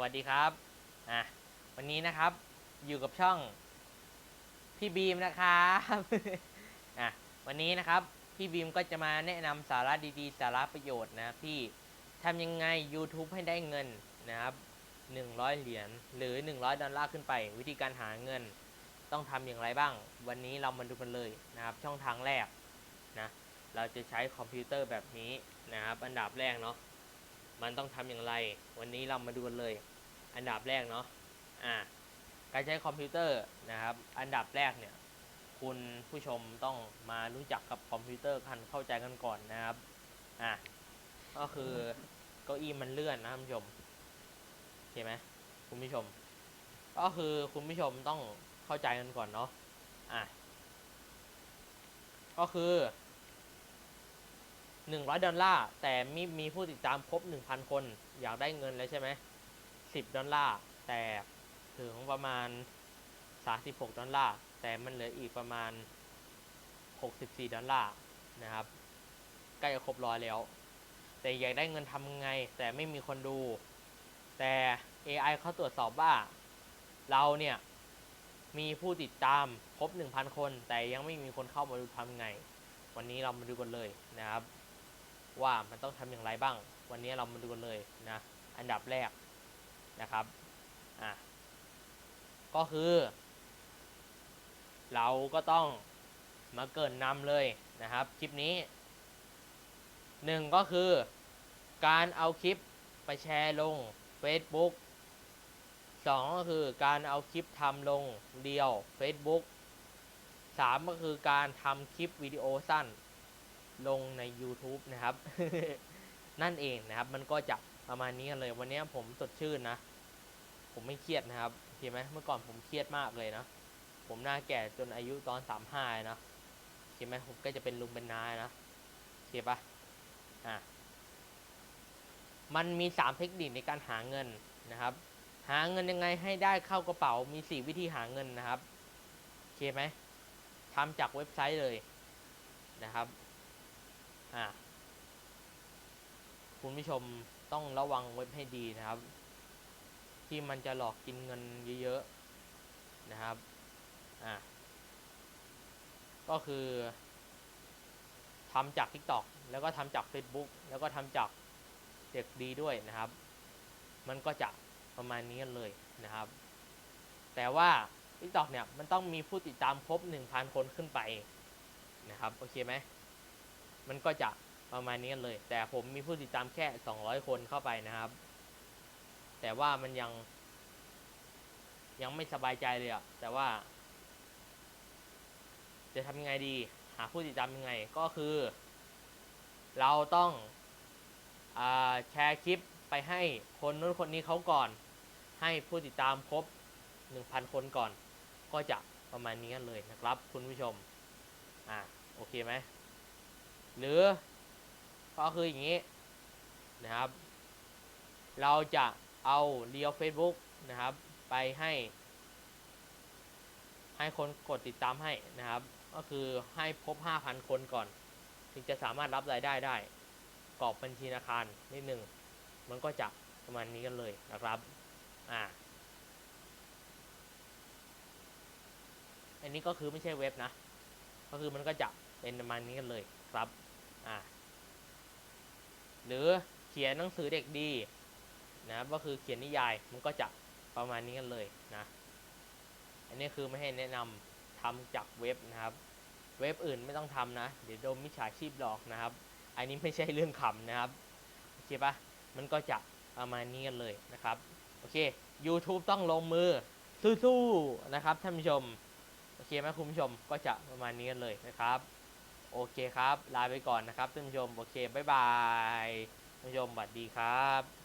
วัสดีครับอะวันนี้นะครับอยู่กับช่องพี่บีมนะครับอะวันนี้นะครับพี่บีมก็จะมาแนะนำสาระดีๆ สาระประโยชน์นะครับที่ทำยังไง YouTube ให้ได้เงินนะครับ100 เหรียญหรือ 100 ดอลลาร์ขึ้นไป วิธีการหาเงินต้องทำอย่างไรบ้าง วันนี้เรามาดูกันเลยนะครับช่องทางแรกนะเราจะใช้คอมพิวเตอร์แบบนี้นะครับอันดับแรกเนาะ มันต้องทำอย่างไร วันนี้เรามาดูกันเลย อันดับแรกเนาะอ่าการใช้คอมพิวเตอร์นะครับ อันดับแรกเนี่ยคุณผู้ชมต้องมารู้จักกับคอมพิวเตอร์กันเข้าใจกันก่อนนะครับอ่าก็คือเก้าอี้มันเลื่อนนะท่านผู้ชมเห็นไหมคุณผู้ชม ก็คือคุณผู้ชมต้องเข้าใจกันก่อนเนาะอ่าก็คือ 100 ดอลลาร์ แต่มีมีผู้ติดตามครบ 1,000 คน อยากได้เงินแล้วใช่ไหม10 ดอลลาร์ แต่ถึงประมาณ 36 ดอลลาร์ แต่มันเหลืออีกประมาณ 64 ดอลลาร์นะครับใกล้จะครบร้อยแล้ว แต่อยากได้เงินทำไง แต่ไม่มีคนดู แต่ AI เขาตรวจสอบว่า เราเนี่ยมีผู้ติดตามครบ 1,000 คน แต่ยังไม่มีคนเข้ามาดูทำไง วันนี้เรามาดูกันเลยนะครับ ว่ามันต้องทำอย่างไรบ้าง วันนี้เรามาดูกันเลยนะอันดับแรกนะครับอะก็คือ เราก็ต้องมาเกินนำเลยนะครับคลิปนี้หนึ่งก็คือการเอาคลิปไปแชร์ลง Facebook สองก็คือการเอาคลิปทำลงเดียว Facebook สามก็คือการทำคลิปวิดีโอสั้น ลงใน YouTube นะครับ นั่นเองนะครับ มันก็จะประมาณนี้เลย วันนี้ผมสดชื่นนะ ผมไม่เครียดนะครับเห็นไหมเมื่อก่อนผมเครียดมากเลยนะ ผมหน้าแก่จนอายุตอนสามห้านะเห็นไหมผมก็จะเป็นลุงเป็นนายนะเห็นปะอะมันมีสามเทคนิคในการหาเงินนะครับ หาเงินยังไงให้ได้เข้ากระเป๋า มีสี่วิธีหาเงินนะครับโอเคไหมทำจากเว็บไซต์เลยนะครับ อ่าคุณผู้ชมต้องระวังเว็บให้ดีนะครับ ที่มันจะหลอกกินเงินเยอะๆนะครับอ่าก็คือทำจาก TikTok แล้วก็ทำจาก Facebook แล้วก็ทำจากเด็กดีด้วยนะครับ มันก็จะประมาณนี้กันเลยนะครับ แต่ว่า TikTok เนี่ยมันต้องมีผู้ติดตามครบ 1,000 คนขึ้นไปนะครับ โอเคไหม มันก็จะประมาณนี้กันเลย แต่ผมมีผู้ติดตามแค่ 200 คนเข้าไปนะครับ แต่ว่ามันยัง ยังไม่สบายใจเลยอะแต่ว่า จะทำยังไงดี หาผู้ติดตามยังไงก็คือ เราต้องอแชร์คลิปไปให้คนนู้นคนนี้เขาก่อน ให้ผู้ติดตามครบ 1,000 คนก่อน ก็จะประมาณนี้กันเลยนะครับ คุณผู้ชม อ่าโอเคไหม หรือก็คืออย่างนี้นะครับ เราจะเอาเรียว Facebook นะครับ ไปให้ ให้คนกดติดตามให้นะครับ ก็คือให้ครบ5,000 คนก่อน ถึงจะสามารถรับรายได้ได้กรอกบัญชีธนาคารนิดหนึ่งมันก็จะประมาณนี้กันเลยนะครับ อ่า อันนี้ก็คือไม่ใช่เว็บนะ ก็คือมันก็จะเป็นประมาณนี้กันเลยครับ อ่าหรือเขียนหนังสือเด็กดีนะก็คือเขียนนิยายมันก็จะประมาณนี้กันเลยนะอันนี้คือไม่ให้แนะนำทำจากเว็บนะครับ เว็บอื่นไม่ต้องทำนะ เดี๋ยวโดนมิจฉาชีพหลอกนะครับ อันนี้ไม่ใช่เรื่องขำนะครับโอเคปะมันก็จะประมาณนี้กันเลยนะครับโอเค YouTube ต้องลงมือสู้ๆนะครับท่านผู้ชม โอเคไหมคุณผู้ชมก็จะประมาณนี้กันเลยนะครับ โอเคครับ ลาไปก่อนนะครับท่านผู้ชม โอเค บ๊ายบายท่านผู้ชมสวัสดีครับ